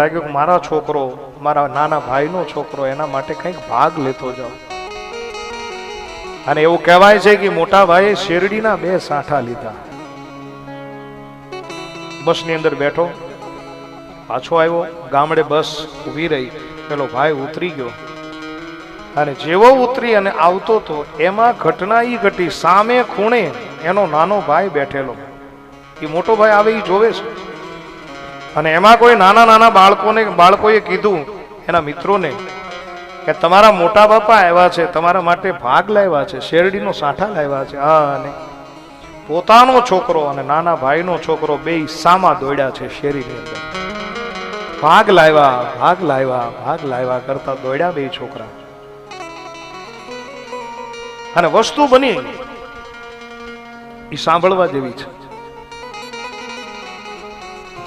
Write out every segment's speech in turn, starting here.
લાગ્યું કે મારા છોકરો, મારા નાના ભાઈનો છોકરો, એના માટે કંઈક ભાગ લેતો જાઓ અને એવું કહેવાય છે કે મોટા ભાઈએ શેરડીના બે સાંઠા લીધા. બસની અંદર બેઠો, પાછો આવ્યો, ગામડે બસ ઊભી રહી. પેલો ભાઈ ઉતરી ગયો. અને જેવો ઉતરી અને આવતો તો, એમાં ઘટના એ ઘટી, સામે ખૂણે એનો નાનો ભાઈ બેઠેલો. એ મોટો ભાઈ આવે એ જોવે છે. અને એમાં કોઈ નાના નાના બાળકોને બાળકોએ કીધું, એના મિત્રોને કે તમારા મોટા બાપા આવ્યા છે, તમારા માટે ભાગ લાવ્યા છે, શેરડીનો સાંઠા લાવ્યા છે. હા, અને પોતાનો છોકરો અને નાના ભાઈનો છોકરો બે સામા દોડ્યા છે શેરીની અંદર. ભાગ લાવ્યા ભાગ લાવ્યા ભાગ લાવ્યા કરતા દોડ્યા બે છોકરા. અને વસ્તુ બની. એ સાંભળવા જેવી છે.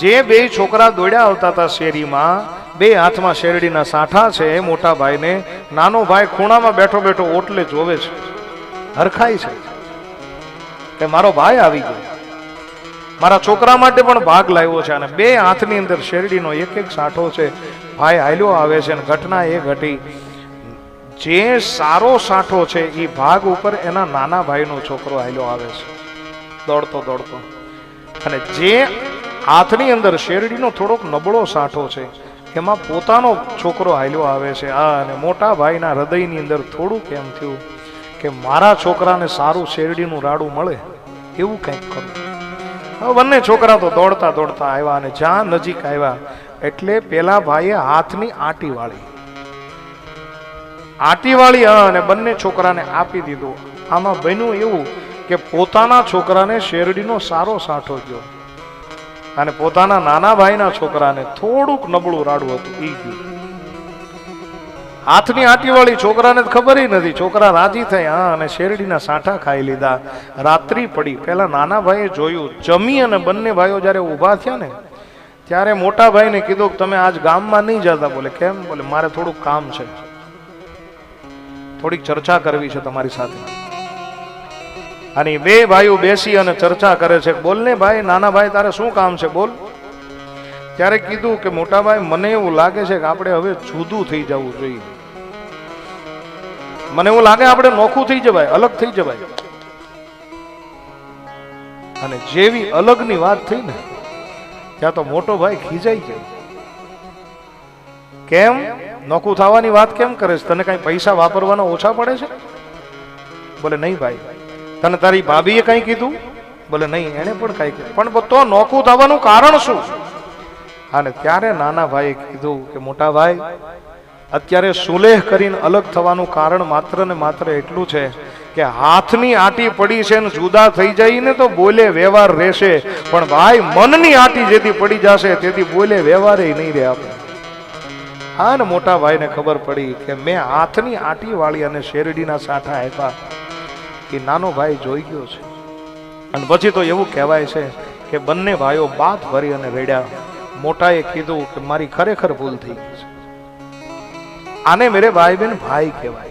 જે બે છોકરા દોડ્યા આવતા હતા શેરીમાં, બે હાથમાં શેરડીના સાંઠા છે, એ મોટા ભાઈને નાનો ભાઈ ખૂણામાં બેઠો બેઠો ઓટલે જોવે છે. હરખાય છે. કે મારો ભાઈ આવી ગયો. મારા છોકરા માટે પણ ભાગ લાવ્યો છે અને બે હાથની અંદર શેરડીનો એક એક સાંઠો છે, ભાઈ હાલ્યો આવે છે અને ઘટના એ ઘટી. જે સારો સાંઠો છે એ ભાગ ઉપર એના નાના ભાઈનો છોકરો હાલ્યો આવે છે. દોડતો દોડતો. અને જે હાથની અંદર શેરડીનો થોડોક નબળો સાંઠો છે. એમાં પોતાનો છોકરો હાલ્યો આવે છે. આ અને મોટા ભાઈના હૃદયની અંદર થોડુંક એમ થયું કે મારા છોકરાને સારું શેરડીનું રાડું મળે એવું કંઈક કરું. બંને છોકરા તો દોડતા દોડતા આવ્યા અને જ્યાં નજીક આવ્યા એટલે પેલા ભાઈએ હાથની આટી વાળી. આટી વાળી અને બંને છોકરાને આપી દીધું. આમાં બન્યું એવું કે પોતાના છોકરાને શેરડીનો સારો સાંઠો ગયો. અને પોતાના નાના ભાઈના છોકરાને થોડુંક નબળું રાડું હતું એ ગયું. હાથની આટીવાળી છોકરાને ખબર નથી. છોકરા રાજી થયા હા અને શેરડીના સાંઠા ખાઈ લીધા. રાત્રિ પડી. પહેલા નાના ભાઈએ જોયું, જમી અને બંને ભાઈઓ જ્યારે ઊભા થયા ને, ત્યારે મોટા ભાઈને કીધું કે તમે આજ ગામમાં નહીં જતા. બોલે, કેમ? બોલે, મારે થોડુંક કામ છે. થોડીક ચર્ચા કરવી છે તમારી સાથે. અને બે ભાઈઓ બેસી અને ચર્ચા કરે છે. બોલ ને ભાઈ, નાના ભાઈ, તારે શું કામ છે? બોલ. ત્યારે કીધું કે, મોટા ભાઈ, મને એવું લાગે છે કે આપણે હવે જુદું થઈ જવું જોઈએ. મને એવું લાગે આપણે નોખું થઈ જવાય, અલગ થઈ જવાય. અને જેવી અલગની વાત થઈ ને, ત્યાં તો મોટો ભાઈ ખીજાઈ ગયો. કેમ? નોખું થવાની વાત કેમ કરે છે? તને કઈ પૈસા વાપરવાના ઓછા પડે છે? બોલે, નહીં ભાઈ તને તારી ભાભીએ કઈ કીધું? બોલે, નહીં એને પણ કઈ કીધું. પણ તો નોખું થવાનું કારણ શું? અને ત્યારે નાના ભાઈએ કીધું કે, મોટા ભાઈ, અત્યારે સુલેહ કરીને અલગ થવાનું કારણ માત્ર ને માત્ર એટલું છે કે હાથની આટી પડી છે ને જુદા થઈ જાય ને તો બોલે વ્યવહાર રહેશે, પણ ભાઈ, મનની આટી જેથી પડી જશે તેથી બોલે વ્યવહારે નહીં રહે આપણે. હા ને, મોટા ભાઈને ખબર પડી કે, મેં હાથની આટી વાળી અને શેરડીના સાઠા આપ્યા. એ નાનો ભાઈ જોઈ ગયો છે. અને પછી તો એવું કહેવાય છે કે બંને ભાઈઓ બાત ભરી અને રેડ્યા. મોટાએ કીધું કે મારી ખરેખર ભૂલ થઈ ગઈ છે. આને મેરે ભાઈ બેન ભાઈ કહેવાય.